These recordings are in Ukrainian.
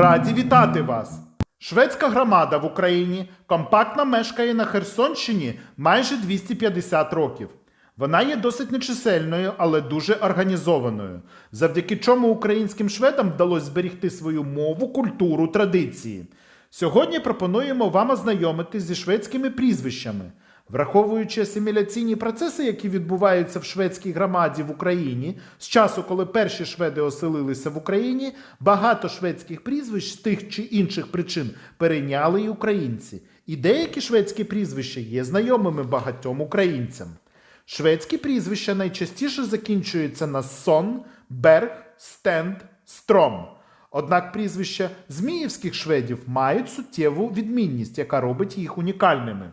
раді вітати вас! Шведська громада в Україні компактно мешкає на Херсонщині майже 250 років. Вона є досить нечисельною, але дуже організованою, завдяки чому українським шведам вдалося зберегти свою мову, культуру, традиції. Сьогодні пропонуємо вам ознайомитись зі шведськими прізвищами. Враховуючи асиміляційні процеси, які відбуваються в шведській громаді в Україні, з часу, коли перші шведи оселилися в Україні, багато шведських прізвищ з тих чи інших причин перейняли й українці. І деякі шведські прізвища є знайомими багатьом українцям. Шведські прізвища найчастіше закінчуються на сон, берг, стенд, стром. Однак прізвища зміївських шведів мають суттєву відмінність, яка робить їх унікальними.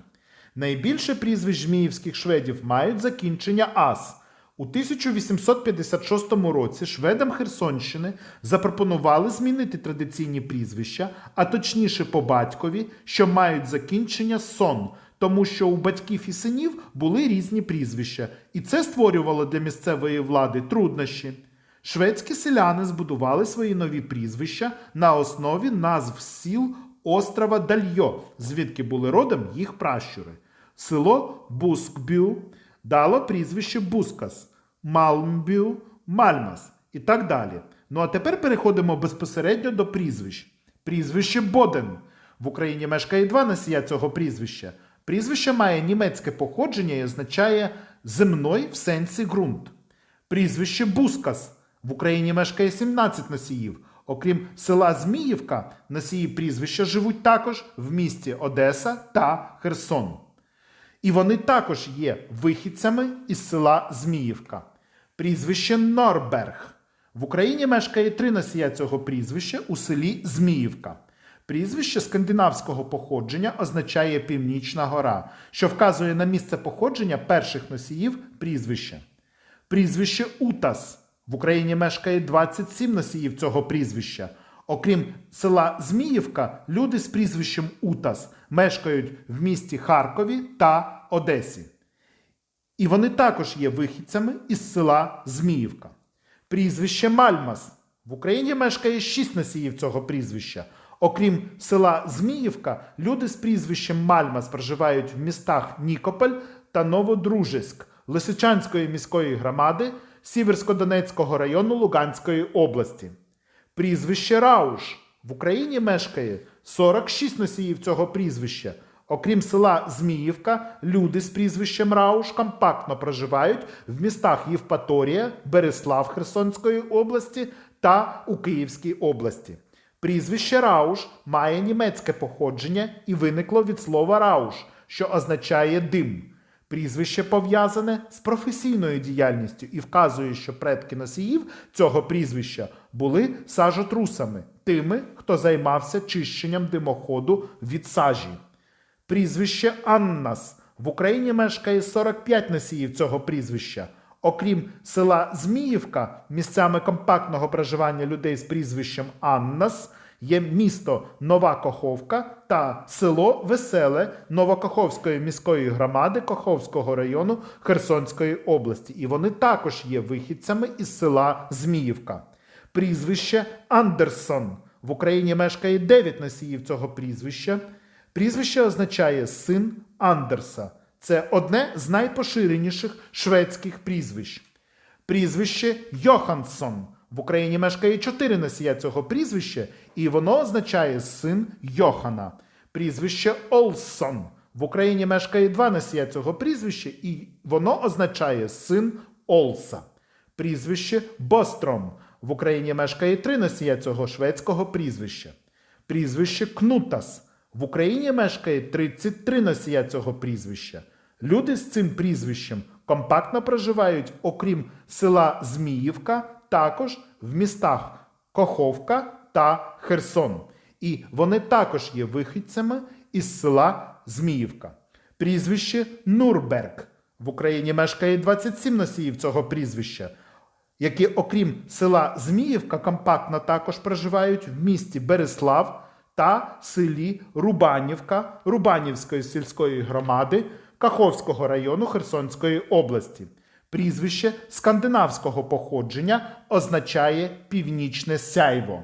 Найбільше прізвищ зміївських шведів мають закінчення ас. У 1856 році шведам Херсонщини запропонували змінити традиційні прізвища, а точніше по батькові, що мають закінчення сон, тому що у батьків і синів були різні прізвища, і це створювало для місцевої влади труднощі. Шведські селяни збудували свої нові прізвища на основі назв сіл острова Дальйо, звідки були родом їх пращури. Село Бускбю дало прізвище Бускас, Малмбю, Мальмас і так далі. Ну а тепер переходимо безпосередньо до прізвищ. Прізвище Боден. В Україні мешкає два носія цього прізвища. Прізвище має німецьке походження і означає земной в сенсі ґрунт. Прізвище Бускас. В Україні мешкає 17 носіїв. Окрім села Зміївка, носії прізвища живуть також в місті Одеса та Херсон. І вони також є вихідцями із села Зміївка. Прізвище Норберг. В Україні мешкає три носія цього прізвища у селі Зміївка. Прізвище скандинавського походження означає Північна гора, що вказує на місце походження перших носіїв прізвища. Прізвище Утас. В Україні мешкає 27 носіїв цього прізвища. Окрім села Зміївка, люди з прізвищем Утас мешкають в місті Харкові та Одесі. І вони також є вихідцями із села Зміївка. Прізвище Мальмас. В Україні мешкає 6 носіїв цього прізвища. Окрім села Зміївка, люди з прізвищем Мальмас проживають в містах Нікополь та Новодружеськ Лисичанської міської громади Сіверсько-Донецького району Луганської області. Прізвище Рауш. В Україні мешкає 46 носіїв цього прізвища. Окрім села Зміївка, люди з прізвищем Рауш компактно проживають в містах Євпаторія, Береслав Херсонської області та у Київській області. Прізвище Рауш має німецьке походження і виникло від слова рауш, що означає дим. Прізвище пов'язане з професійною діяльністю і вказує, що предки носіїв цього прізвища були сажотрусами, тими, хто займався чищенням димоходу від сажі. Прізвище Аннас. В Україні мешкає 45 носіїв цього прізвища. Окрім села Зміївка, місцями компактного проживання людей з прізвищем Аннас є місто Нова Коховка та село Веселе Новокоховської міської громади Коховського району Херсонської області. І вони також є вихідцями із села Зміївка. Прізвище Андерсон. В Україні мешкає 9 носіїв цього прізвища. Прізвище означає син Андерса. Це одне з найпоширеніших шведських прізвищ. Прізвище Йоханссон. В Україні мешкає чотири носія цього прізвища, і воно означає син Йохана. Прізвище Олсон. В Україні мешкає два носія цього прізвища, і воно означає син Олса. Прізвище Бостром. В Україні мешкає три носія цього шведського прізвища. Прізвище Кнутас. В Україні мешкає 33 носія цього прізвища. Люди з цим прізвищем компактно проживають, окрім села Зміївка, також в містах Коховка та Херсон. І вони також є вихідцями із села Зміївка. Прізвище Нурберг. В Україні мешкає 27 носіїв цього прізвища, які, окрім села Зміївка, компактно також проживають в місті Береслав та селі Рубанівка Рубанівської сільської громади Каховського району Херсонської області. Прізвище скандинавського походження означає північне сяйво.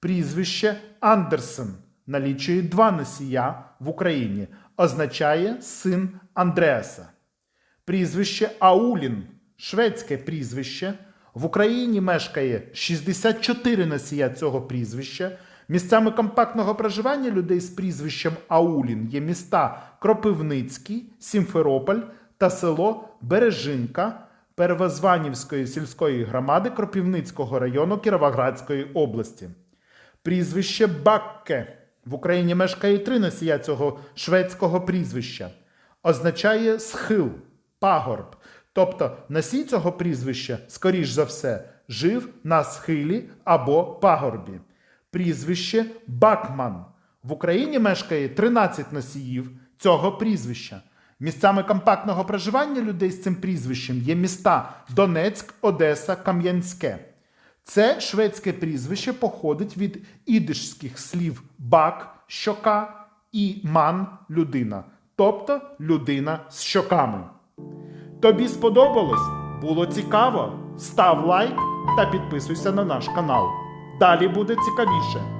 Прізвище Андерсен налічує два носія в Україні, означає син Андреаса. Прізвище Аулін, шведське прізвище. В Україні мешкає 64 носія цього прізвища. Місцями компактного проживання людей з прізвищем Аулін є міста Кропивницький, Сімферополь та село Бережинка Первозванівської сільської громади Кропивницького району Кіровоградської області. Прізвище Бакке. В Україні мешкає три носія цього шведського прізвища. Означає схил, пагорб. Тобто носій цього прізвища, скоріш за все, жив на схилі або пагорбі. Прізвище Бакман. В Україні мешкає 13 носіїв цього прізвища. Місцями компактного проживання людей з цим прізвищем є міста Донецьк, Одеса, Кам'янське. Це шведське прізвище походить від ідишських слів бак, щока і ман людина, тобто людина з щоками. Тобі сподобалось? Було цікаво? Став лайк та підписуйся на наш канал. Далі буде цікавіше.